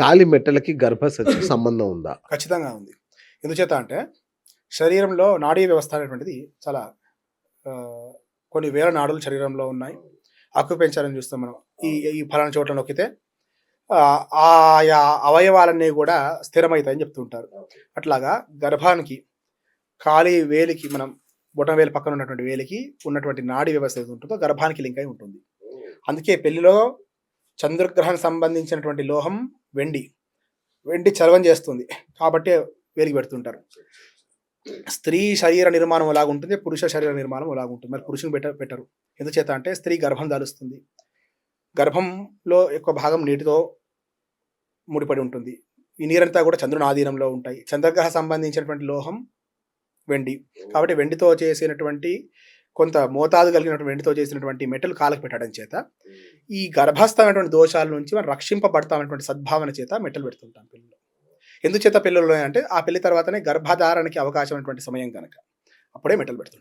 కాలి మెట్టలకి గర్భసంచి సంబంధం ఉందా? ఖచ్చితంగా ఉంది. ఎందుచేత అంటే శరీరంలో నాడీ వ్యవస్థ అనేటువంటిది చాలా కొన్ని వేల నాడులు శరీరంలో ఉన్నాయి. అక్యుపెంచర్ అని చూస్తాం మనం. ఈ ఈ ఫలానా చోట్ల నొక్కితే ఆయా అవయవాలన్నీ కూడా స్థిరమవుతాయని చెప్తుంటారు. అట్లాగా గర్భానికి ఖాళీ వేలికి మనం బొటం వేలు పక్కన ఉన్నటువంటి వేలికి ఉన్నటువంటి నాడీ వ్యవస్థ ఏది ఉంటుందో గర్భానికి లింక్ అయి ఉంటుంది. అందుకే పెళ్ళిలో చంద్రగ్రహం సంబంధించినటువంటి లోహం వెండి వెండి చలవం చేస్తుంది. కాబట్టి వేలికి పెడుతుంటారు. స్త్రీ శరీర నిర్మాణం ఎలాగుంటుంది? పురుష శరీర నిర్మాణం ఎలాగుంటుంది? మరి పురుషుని పెట్ట పెట్టరు. ఎందుచేత అంటే స్త్రీ గర్భం దాలుస్తుంది. గర్భంలో ఎక్కువ భాగం నీటితో ముడిపడి ఉంటుంది. ఈ నీరంతా కూడా చంద్రుని ఆధీనంలో ఉంటాయి. చంద్రగ్రహ సంబంధించినటువంటి లోహం వెండి. కాబట్టి వెండితో చేసినటువంటి కొంత మోతాదు కలిగినటువంటి వెండితో చేసినటువంటి మెటల్ కాలకు పెట్టడం చేత ఈ గర్భస్థమైనటువంటి దోషాల నుంచి మనం రక్షింపబడతామనేటువంటి సద్భావన చేత మెట్టలు పెడుతుంటాం పిల్లలు. ఎందుచేత పిల్లలు అంటే ఆ పెళ్ళి తర్వాతనే గర్భధారణకి అవకాశం అయినటువంటి సమయం కనుక అప్పుడే మెట్టలు పెడుతుంటాం.